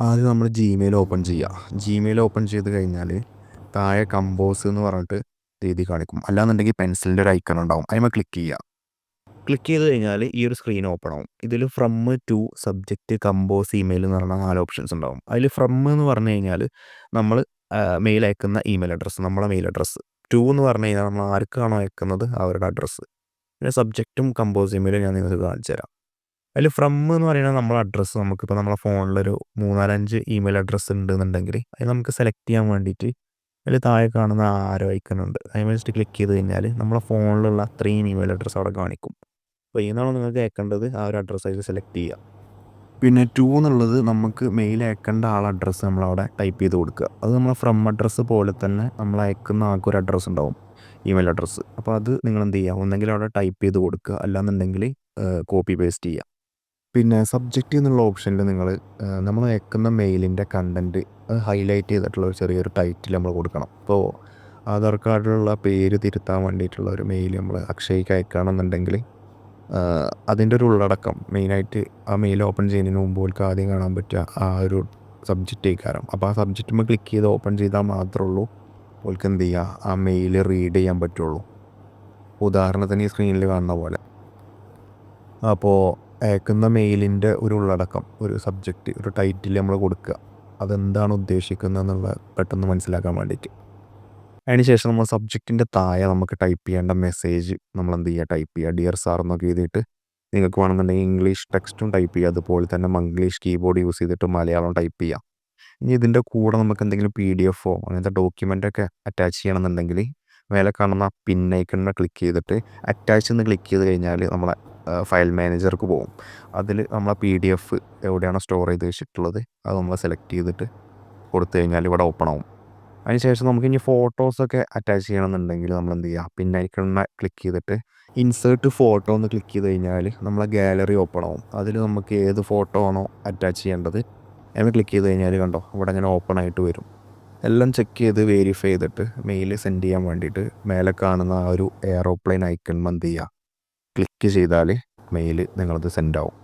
ആദ്യം നമ്മൾ Gmail open ചെയ്യുക ജിമെയിൽ ഓപ്പൺ ചെയ്ത് കഴിഞ്ഞാൽ താഴെ കമ്പോസ് എന്ന് പറഞ്ഞിട്ട് രീതി കാണിക്കും. അല്ലാന്നുണ്ടെങ്കിൽ പെൻസിലിന്റെ ഒരു ഐക്കൺ ഉണ്ടാവും. അതിമ ക്ലിക്ക് ചെയ്യുക ക്ലിക്ക് ചെയ്ത് കഴിഞ്ഞാൽ ഈ ഒരു സ്ക്രീൻ ഓപ്പൺ ആവും. ഇതിൽ from to subject compose email എന്ന് പറഞ്ഞ നാല് ഓപ്ഷൻസ് ഉണ്ടാവും. അതിൽ ഫ്രം എന്ന് പറഞ്ഞു കഴിഞ്ഞാൽ നമ്മൾ മെയിൽ അയക്കുന്ന ഇമെയിൽ അഡ്രസ്സ് നമ്മളെ മെയിൽ അഡ്രസ്സ് ടു എന്ന് പറഞ്ഞു കഴിഞ്ഞാൽ നമ്മൾ ആർക്കാണോ അയക്കുന്നത് അവരുടെ അഡ്രസ്സ് പിന്നെ സബ്ജക്റ്റും കമ്പോസ് ഇമെയിലും ഞാൻ നിങ്ങൾക്ക് കാണിച്ചു തരാം അതിൽ ഫ്രം എന്ന് പറയുന്നത് നമ്മളെ അഡ്രസ്സ് നമുക്കിപ്പോൾ നമ്മളെ ഫോണിലൊരു മൂന്നാലഞ്ച് ഇമെയിൽ അഡ്രസ്സ് ഉണ്ടെന്നുണ്ടെങ്കിൽ അത് നമുക്ക് സെലക്ട് ചെയ്യാൻ വേണ്ടിയിട്ട് അതിൽ താഴെ കാണുന്ന ആരോ ഐക്കനുണ്ട് അതിന് വെച്ചിട്ട് ക്ലിക്ക് ചെയ്ത് കഴിഞ്ഞാൽ നമ്മളെ ഫോണിലുള്ള അത്രയും ഇമെയിൽ അഡ്രസ്സ് അവിടെ കാണിക്കും. അപ്പോൾ ഏതാണോ നിങ്ങൾക്ക് അയക്കേണ്ടത് ആ ഒരു അഡ്രസ്സ് അതിൽ സെലക്ട് ചെയ്യുക പിന്നെ ടു എന്നുള്ളത് നമുക്ക് മെയിൽ അയക്കേണ്ട ആൾ അഡ്രസ്സ് നമ്മളവിടെ ടൈപ്പ് ചെയ്ത് കൊടുക്കുക. അത് നമ്മളെ ഫ്രം അഡ്രസ്സ് പോലെ തന്നെ നമ്മൾ അയക്കുന്ന ആൾക്കൊരു അഡ്രസ്സ് ഉണ്ടാവും ഇമെയിൽ അഡ്രസ്സ് അപ്പോൾ അത് നിങ്ങൾ എന്ത് ചെയ്യുക ഒന്നെങ്കിൽ അവിടെ ടൈപ്പ് ചെയ്ത് കൊടുക്കുക. അല്ലാന്നുണ്ടെങ്കിൽ കോപ്പി പേസ്റ്റ് ചെയ്യുക പിന്നെ സബ്ജക്റ്റ് എന്നുള്ള ഓപ്ഷനിൽ നിങ്ങൾ നമ്മൾ അയക്കുന്ന മെയിലിന്റെ കണ്ടന്റ് അത് ഹൈലൈറ്റ് ചെയ്തിട്ടുള്ള ഒരു ചെറിയൊരു ടൈറ്റിൽ നമ്മൾ കൊടുക്കണം. അപ്പോൾ ആധാർ കാർഡിലുള്ള പേര് തിരുത്താൻ വേണ്ടിയിട്ടുള്ള ഒരു മെയിൽ നമ്മൾ അക്ഷയ്ക്ക് അയക്കുകയാണെന്നുണ്ടെങ്കിൽ അതിന്റെ ഒരു ഉള്ളടക്കം മെയിനായിട്ട് ആ മെയിൽ ഓപ്പൺ ചെയ്യുന്നതിന് മുമ്പ് ഓൾക്ക് ആദ്യം കാണാൻ പറ്റുക ആ ഒരു സബ്ജക്റ്റ് കാരണം അപ്പോൾ ആ സബ്ജക്റ്റ് നമ്മൾ ക്ലിക്ക് ചെയ്ത് ഓപ്പൺ ചെയ്താൽ മാത്രമേ ഉള്ളൂ ഓൾക്ക് എന്ത് ചെയ്യുക ആ മെയിൽ റീഡ് ചെയ്യാൻ പറ്റുള്ളൂ. ഉദാഹരണത്തിന് ഈ സ്ക്രീനിൽ കാണുന്ന പോലെ. അപ്പോൾ അയക്കുന്ന മെയിലിന്റെ ഒരു ഉള്ളടക്കം ഒരു സബ്ജക്റ്റ് ഒരു ടൈറ്റിൽ നമ്മൾ കൊടുക്കുക. അതെന്താണ് ഉദ്ദേശിക്കുന്നത് എന്നുള്ളത് പെട്ടെന്ന് മനസ്സിലാക്കാൻ വേണ്ടിയിട്ട്. അതിന് ശേഷം നമ്മൾ സബ്ജക്റ്റിന്റെ താഴെ നമുക്ക് ടൈപ്പ് ചെയ്യേണ്ട മെസ്സേജ് നമ്മൾ എന്ത് ചെയ്യുക? ടൈപ്പ് ചെയ്യുക. ഡിയർ സാർ എന്നൊക്കെ എഴുതിയിട്ട് നിങ്ങൾക്ക് വേണമെന്നുണ്ടെങ്കിൽ ഇംഗ്ലീഷ് ടെക്സ്റ്റും ടൈപ്പ് ചെയ്യുക. അതുപോലെ തന്നെ മംഗ്ലീഷ് കീബോർഡ് യൂസ് ചെയ്തിട്ട് മലയാളം ടൈപ്പ് ചെയ്യാം ഇനി ഇതിന്റെ കൂടെ നമുക്ക് എന്തെങ്കിലും പി ഡി എഫോ അങ്ങനത്തെ ഡോക്യുമെന്റൊക്കെ അറ്റാച്ച് ചെയ്യണമെന്നുണ്ടെങ്കിൽ മേലെ കാണുന്ന പിൻ ക്ലിക്ക് ചെയ്തിട്ട് അറ്റാച്ച് എന്ന് ക്ലിക്ക് ചെയ്ത് കഴിഞ്ഞാൽ നമ്മളെ ഫയൽ മാനേജർക്ക് പോകും അതിൽ നമ്മളെ പി ഡി എഫ് എവിടെയാണോ സ്റ്റോർ ചെയ്ത് വെച്ചിട്ടുള്ളത് അത് നമ്മൾ സെലക്ട് ചെയ്തിട്ട് കൊടുത്തു കഴിഞ്ഞാൽ ഇവിടെ ഓപ്പൺ ആവും. അതിനുശേഷം നമുക്ക് ഇനി ഫോട്ടോസൊക്കെ അറ്റാച്ച് ചെയ്യണമെന്നുണ്ടെങ്കിൽ നമ്മൾ എന്ത് ചെയ്യുക പിന്നെ ഐക്കണിനെ ക്ലിക്ക് ചെയ്തിട്ട് ഇൻസേർട്ട് ഫോട്ടോ എന്ന് ക്ലിക്ക് ചെയ്ത് കഴിഞ്ഞാൽ നമ്മളെ ഗാലറി ഓപ്പൺ ആവും. അതിൽ നമുക്ക് ഏത് ഫോട്ടോ ആണോ അറ്റാച്ച് ചെയ്യേണ്ടത് എന്ന് ക്ലിക്ക് ചെയ്ത് കഴിഞ്ഞാൽ കണ്ടോ ഇവിടെ ഇങ്ങനെ ഓപ്പൺ ആയിട്ട് വരും. എല്ലാം ചെക്ക് ചെയ്ത് വെരിഫൈ ചെയ്തിട്ട് മെയിൽ സെൻഡ് ചെയ്യാൻ വേണ്ടിയിട്ട് മേലെ കാണുന്ന ആ ഒരു എയറോപ്ലെയിൻ ഐക്കൺ എന്ത് ചെയ്യുക ക്ലിക്ക് ചെയ്താൽ മെയിൽ നിങ്ങളത് സെൻഡ് ആവും.